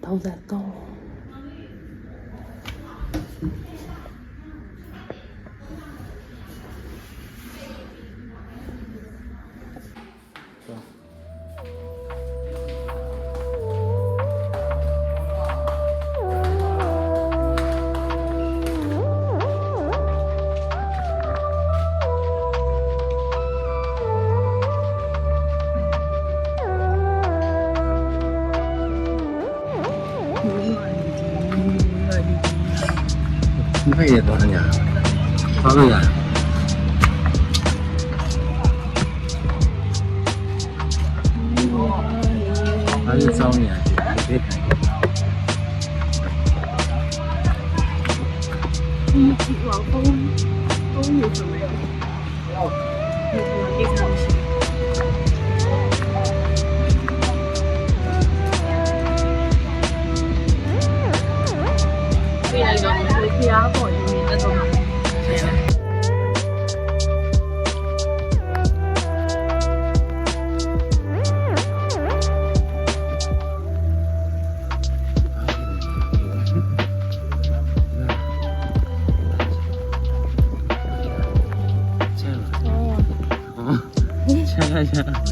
都在动 ခဲ့ရတော့ညာဘာလို့ရအဲ့ဒီစောင်းနေရတယ်ဒီထိုင်ဒီကောင်ဘုံ ใช่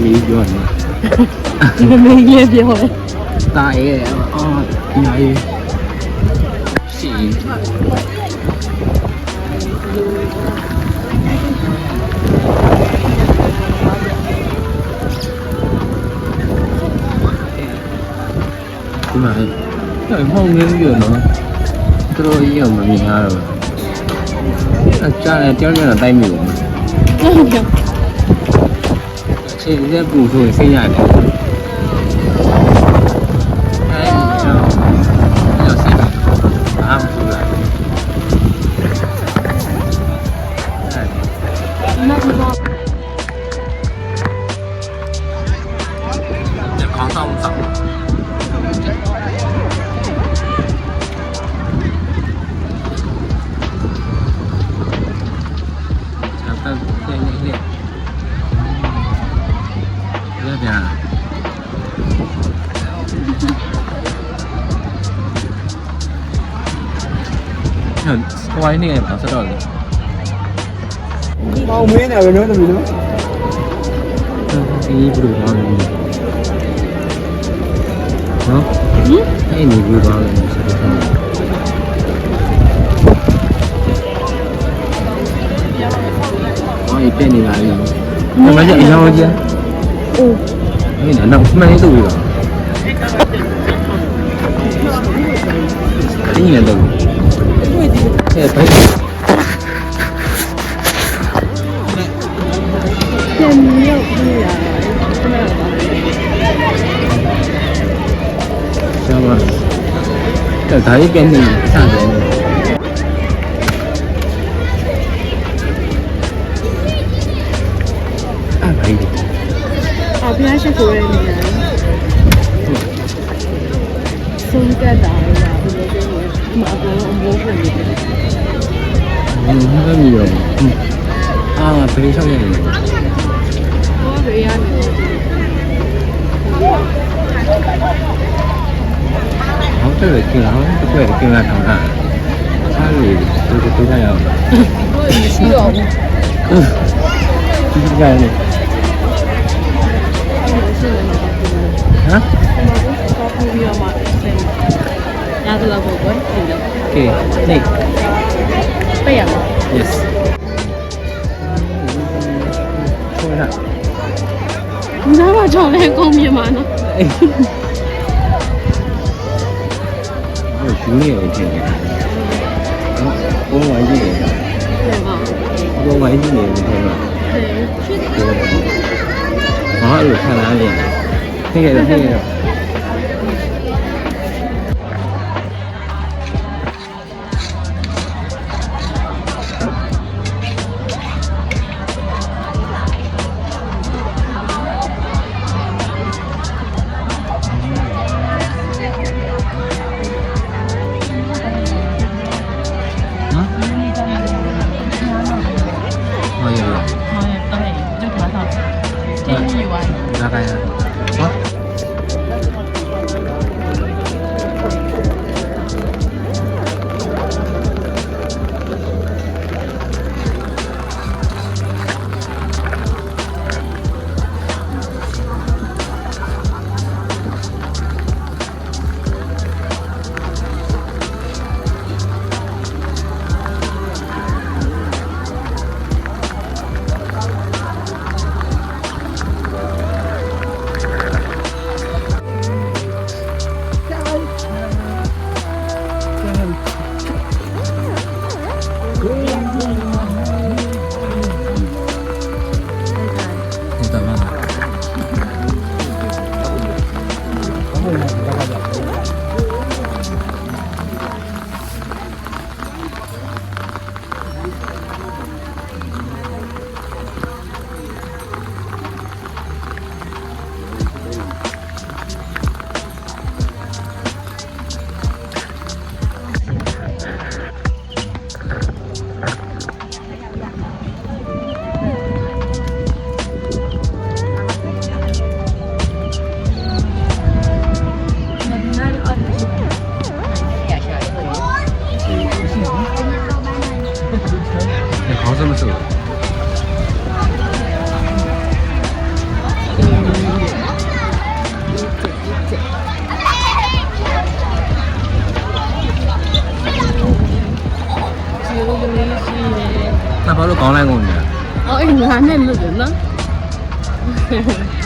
မေးပြောနေဒီမေးလေးပြောတယ်ตายရဲ့အော်ညာရေးရှိဒီမှာတော့မောင်းနေပြီနော်သူတို့ကြီးကမမြင်ရတော့အကြမ်းတယောက်တယောက်တိုင်းမိဘူး ခြေလက်ပူဆိုရင်စိတ်ရတယ် ကျွန်တော်ဟိုအိုင်းနေရမှာဆက်တော့လေ။အောင်မင်းနဲ့ပဲနော်သမီးနော်။ဒီဘလူးပါလေ။နော်။ဟင်အဲ့ဒီဘလူးပါလေဆက်တော့။ဟောဒီပြနေလာပြီ။ဘယ်မှာကြအရောင်းကြီး။အိုး။အဲ့ဒါနောက်မှန်းတူရော။အဲ့ဒီလည်းတော့ 哎，白。羡慕你啊！知道吗？在台一边，你上学？原来是土妹妹。松开大呀，你那边马哥。我不会。我不会游泳。啊，非常厉害。我最厉害了。好多人进来，好多人进来谈恋爱。哪里都是非常厉害。嗯。非常厉害。啊？那我不会游泳啊！那我老公会。Okay, Nick. Payam. Yes. Wala. Wala ba jo le ko mi ma no. Yo shu ni yo tin ni. Ko wa ji ni. Ko wa ji ni ni ko ma. 啊，有看哪里？那个那个。না Annem ne dedi lan?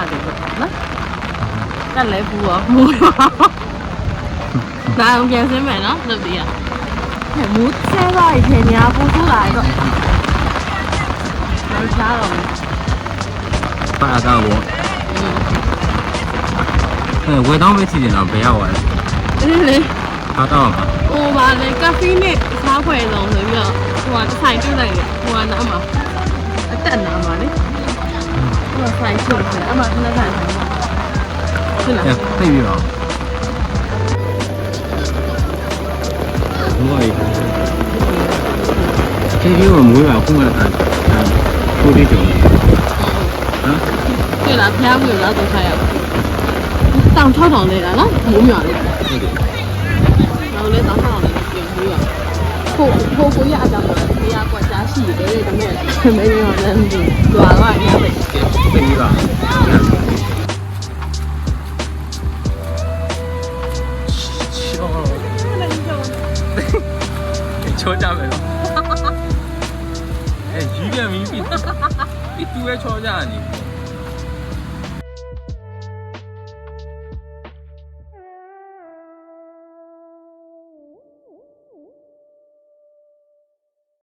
ရတယ်ပေါ့နော်တက်လဲဖူးရောမိုးရောဒါအောင်ပြန်စင်းမယ်နော်လုပ်သေးရမူးဆဲသွားရင်ခင်များပူထလာတော့လောက်စားတော့ပါတော့ဘောအဲဝယ်တော့ပဲချင်တယ်တော့ဘယ်ရောက်သွားလဲအေးလေပါတော့မှာဟိုပါလေကဖေးနဲ့စားဖွယ်လုံးဆိုပြီးတော့ဟိုကတစ်ဆိုင်တွေ့လိုက်တယ်ဟိုကနားမှာ ဆိုင်ရှိတယ်ခင်ဗျအမှခဏဆိုင်ရှိလားသိပြီပါမိုးရီဒီလိုမိုးရအခုမှတာကိုတိကျော်ဟမ်တွေ့လားဖျားမှုလားတော့ထားရပါတောင်ထောက်တောင်လဲတာနော်မိုးရွာလဲဟုတ်တယ်တောင်လဲတောင် ဟိုဟိုကိုရအကြောင်းပေါ့နေရာကွာကြားရှိတယ်တဲ့ဒါပေမဲ့မင်းရောလည်းမသိဘူးတွာတော့အများပဲသိပြီပါချိုးကြမယ်လို့အဲကြီးပြန်ပြီပြီသူပဲချောကြနေပြီ